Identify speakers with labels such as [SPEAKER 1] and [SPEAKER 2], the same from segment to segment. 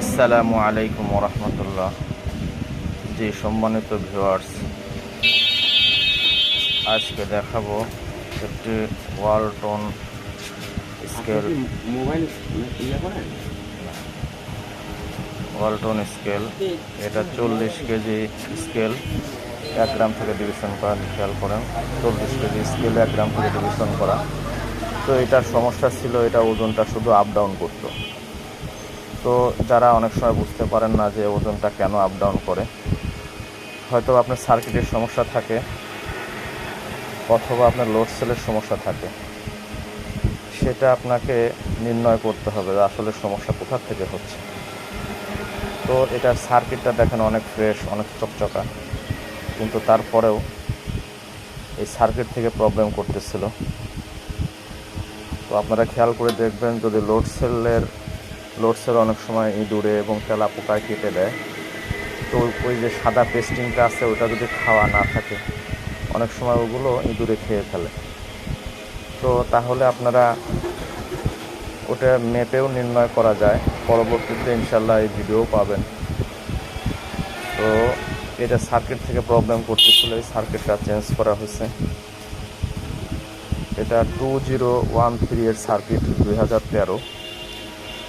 [SPEAKER 1] আসসালামু আলাইকুম রহমতুল্লাহ যে সম্মানিত ভিউয়ার্স আজকে দেখাবো একটি Walton scale
[SPEAKER 2] mobile
[SPEAKER 1] Walton scale এটা চল্লিশ কেজি স্কেল এক গ্রাম থেকে ডিভিশন করা খেয়াল করেন। চল্লিশ কেজি স্কেল এক গ্রাম থেকে ডিভিশন করা। তো এটার সমস্যা ছিল এটা ওজনটা শুধু আপ ডাউন করতো। তো যারা অনেক সময় বুঝতে পারেন না যে ওজনটা কেন আপ ডাউন করে হয়তো আপনার সার্কিটের সমস্যা থাকে, অথবা আপনার লোড সেলের সমস্যা থাকে। সেটা আপনাকে নির্ণয় করতে হবে আসলে সমস্যা কোথা থেকে হচ্ছে। তো এটার সার্কিটটা দেখেন অনেক ফ্রেশ অনেক চকচকা, কিন্তু তারপরেও এই সার্কিট থেকে প্রবলেম করতেছিল। তো আপনারা খেয়াল করে দেখবেন যদি লোড সেলের লোড সেল অনেক সময় ইঁদুরে এবং তেলা পোকায় কেটে দেয়। তো ওই যে সাদা পেস্টিংটা আছে, ওটা যদি খাওয়া না থাকে, অনেক সময় ওগুলো ইঁদুরে খেয়ে ফেলে। তো তাহলে আপনারা ওটা মেপেও নির্ণয় করা যায়। পরবর্তীতে ইনশাল্লাহ এই ভিডিও পাবেন। তো এটা সার্কিট থেকে প্রবলেম করতেছিল, এই সার্কিটটা চেঞ্জ করা হয়েছে। এটা টু জিরো ওয়ান থ্রি এর সার্কিট দুই হাজার তেরো।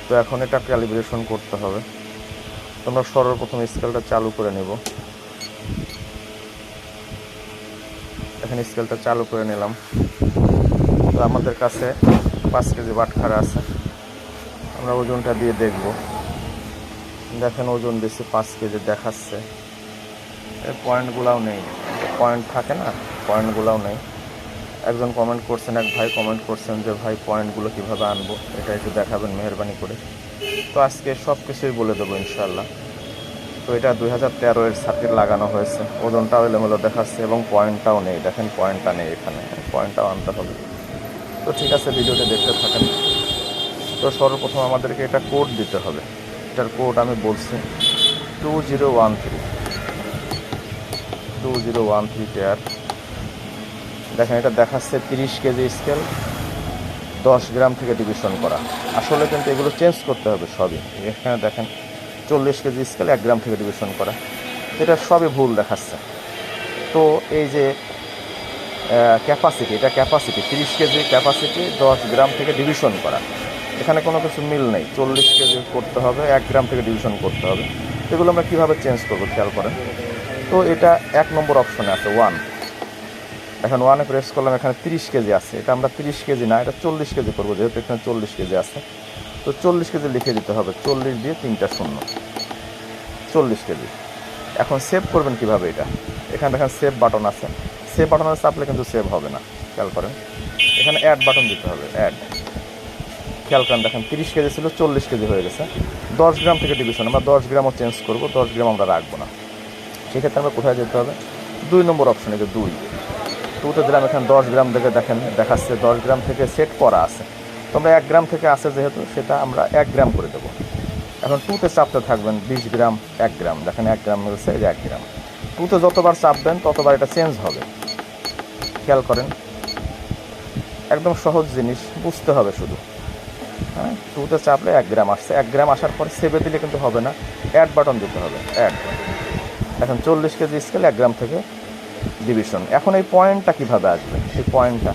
[SPEAKER 1] তো এখন এটা ক্যালিব্রেশন করতে হবে। তোমরা সর্বপ্রথম স্কেলটা চালু করে নেব। এখন স্কেলটা চালু করে নিলাম। তো আমাদের কাছে পাঁচ কেজি বাটখারা আছে। আমরা ওজনটা দিয়ে দেখব। দেখেন ওজন বেশি পাঁচ কেজি দেখাচ্ছে। এই পয়েন্টগুলাও নেই। পয়েন্ট থাকে না? পয়েন্টগুলাও নেই। একজন কমেন্ট করছেন, এক ভাই কমেন্ট করছেন যে, ভাই পয়েন্টগুলো কীভাবে আনব? এটা একটু দেখাবেন মেহরবানি করে। তো আজকে সব কিছুই বলে দেবো ইনশাল্লাহ তো এটা দুই হাজার তেরো এর সার্কিট লাগানো হয়েছে। ওজনটাও এলোমেলো দেখাচ্ছে এবং পয়েন্টটাও নেই। দেখেন পয়েন্টটা নেই এখানে। পয়েন্টটাও আনতে হবে। তো ঠিক আছে, ভিডিওটা দেখতে থাকেন। তো সর্বপ্রথম আমাদেরকে এটা কোড দিতে হবে। এটার কোড আমি বলছি two zero one three two zero one three tare দেখেন, এটা দেখাচ্ছে তিরিশ কেজি স্কেল দশ গ্রাম থেকে ডিভিশন করা। আসলে কিন্তু এগুলো চেঞ্জ করতে হবে সবই। এখানে দেখেন, চল্লিশ কেজি স্কেল এক গ্রাম থেকে ডিভিশন করা। এটা সবই ভুল দেখাচ্ছে। তো এই যে ক্যাপাসিটি এটা ক্যাপাসিটি তিরিশ কেজি ক্যাপাসিটি দশ গ্রাম থেকে ডিভিশন করা। এখানে কোনো কিছু মিল নেই। চল্লিশ কেজি করতে হবে, এক গ্রাম থেকে ডিভিশন করতে হবে। এগুলো আমরা কীভাবে চেঞ্জ করব, খেয়াল করেন? তো এটা এক নম্বর অপশনে আছে ওয়ান এখন ওয়ানে প্রেস করলাম, এখানে তিরিশ কেজি আছে। এটা আমরা তিরিশ কেজি না, এটা চল্লিশ কেজি করব, যেহেতু এখানে চল্লিশ কেজি আছে। তো চল্লিশ কেজি লিখে দিতে হবে, চল্লিশ দিয়ে তিনটা শূন্য। চল্লিশ কেজি। এখন সেভ করবেন কীভাবে এটা? এখানে দেখেন সেভ বাটন আছে। সেভ বাটনে চাপলে কিন্তু সেভ হবে না, খেয়াল করেন। এখানে অ্যাড বাটন দিতে হবে অ্যাড খেয়াল করেন, দেখেন তিরিশ কেজি ছিল, চল্লিশ কেজি হয়ে গেছে। দশ গ্রাম থেকে ডিভিশন আমরা দশ গ্রামও চেঞ্জ করব, দশ গ্রাম আমরা রাখব না। সেক্ষেত্রে আমরা কোথায় যেতে হবে? দুই নম্বর অপশনে যে দুই। টুতে দিলাম এখানে দশ গ্রাম থেকে দেখেন, দেখাচ্ছে দশ গ্রাম থেকে সেট করা আছে। তোমরা এক গ্রাম থেকে আছে যেহেতু, সেটা আমরা এক গ্রাম করে দেবো। এখন টুতে চাপতে থাকবেন বিশ গ্রাম, এক গ্রাম। দেখেন এক গ্রাম হচ্ছে এই এক গ্রাম। টুতে যতবার চাপবেন ততবার এটা চেঞ্জ হবে। খেয়াল করেন। একদম সহজ জিনিস, বুঝতে হবে শুধু। হ্যাঁ টুতে চাপলে এক গ্রাম আসছে। এক গ্রাম আসার পর সেভে দিলে কিন্তু হবে না। অ্যাড বাটন দিতে হবে অ্যাড এখন চল্লিশ কেজি স্কেল এক গ্রাম থেকে ডিভিশন এখন এই পয়েন্টটা কীভাবে আসবে? এই পয়েন্টটা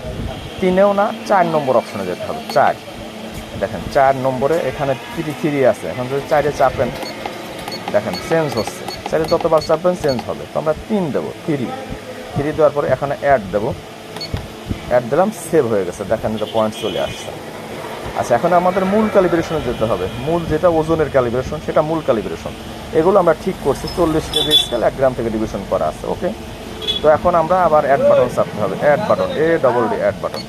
[SPEAKER 1] তিনেও না, চার নম্বর অপশনে যেতে হবে, চার। দেখেন, চার নম্বরে এখানে থ্রি থ্রি আছে। এখন যদি চারে চাপেন, দেখেন চেঞ্জ হচ্ছে। চারে যতবার চাপবেন চেঞ্জ হবে। তো আমরা তিন দেবো থ্রি থ্রি দেওয়ার পরে এখানে অ্যাড দেবো। অ্যাড দিলাম সেভ হয়ে গেছে। দেখেন, এটা পয়েন্ট চলে আসছে। আচ্ছা এখন আমাদের মূল ক্যালিব্রেশনে যেতে হবে। মূল যেটা ওজনের ক্যালিব্রেশন সেটা মূল ক্যালিব্রেশন এগুলো আমরা ঠিক করছি। চল্লিশ কেজি স্কেল এক গ্রাম থেকে ডিভিশন করা আছে ওকে তো এখন আমরা আবার অ্যাড বাটন চাপতে হবে। অ্যাড বাটন এ ডবল ডি অ্যাড বাটন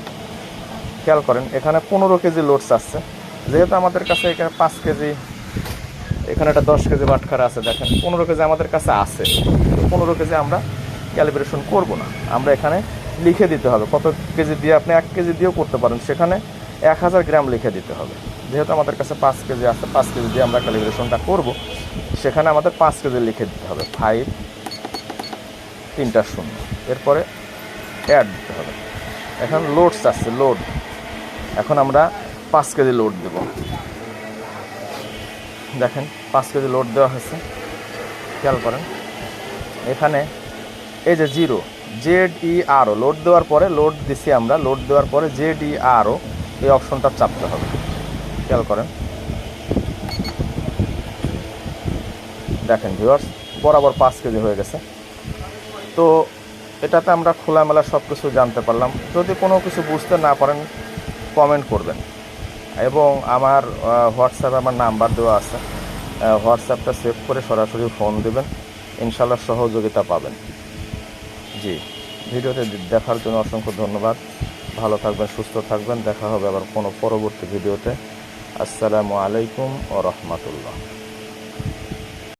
[SPEAKER 1] খেয়াল করেন, এখানে পনেরো কেজি লোড চাচ্ছে যেহেতু আমাদের কাছে এখানে পাঁচ কেজি, এখানে একটা দশ কেজি বাটখারা আছে, দেখেন, পনেরো কেজি আমাদের কাছে আছে। পনেরো কেজি আমরা ক্যালিব্রেশন করব না। আমরা এখানে লিখে দিতে হবে। কত কেজি দিয়ে আপনি এক কেজি দিয়েও করতে পারেন। সেখানে এক হাজার গ্রাম লিখে দিতে হবে। যেহেতু আমাদের কাছে পাঁচ কেজি আছে, পাঁচ কেজি দিয়ে আমরা ক্যালিব্রেশনটা করব, সেখানে আমাদের পাঁচ কেজি লিখে দিতে হবে। ফাইভ তিনটা শূন্য। এরপরে অ্যাড দিতে হবে। এখন লোড চাচ্ছে লোড এখন আমরা পাঁচ কেজি লোড দেব। দেখেন, পাঁচ কেজি লোড দেওয়া হয়েছে। খেয়াল করেন। এখানে এই যে জিরো জেড ই আরও লোড দেওয়ার পরে লোড দিছি আমরা। লোড দেওয়ার পরে জেড ই আরও এই অপশনটা চাপতে হবে। খেয়াল করেন। দেখেন ভিউয়ার্স বরাবর পাঁচ কেজি হয়ে গেছে। তো এটাতে আমরা খোলামেলা সব কিছু জানতে পারলাম। যদি কোনো কিছু বুঝতে না পারেন কমেন্ট করবেন। এবং আমার হোয়াটসঅ্যাপে আমার নাম্বার দেওয়া আছে। হোয়াটসঅ্যাপটা সেভ করে সরাসরি ফোন দেবেন। ইনশাল্লাহ সহযোগিতা পাবেন। জি, ভিডিওতে দেখার জন্য অসংখ্য ধন্যবাদ। ভালো থাকবেন, সুস্থ থাকবেন। দেখা হবে আবার কোনো পরবর্তী ভিডিওতে। আসসালামু আলাইকুম ও রহমতুল্লাহ।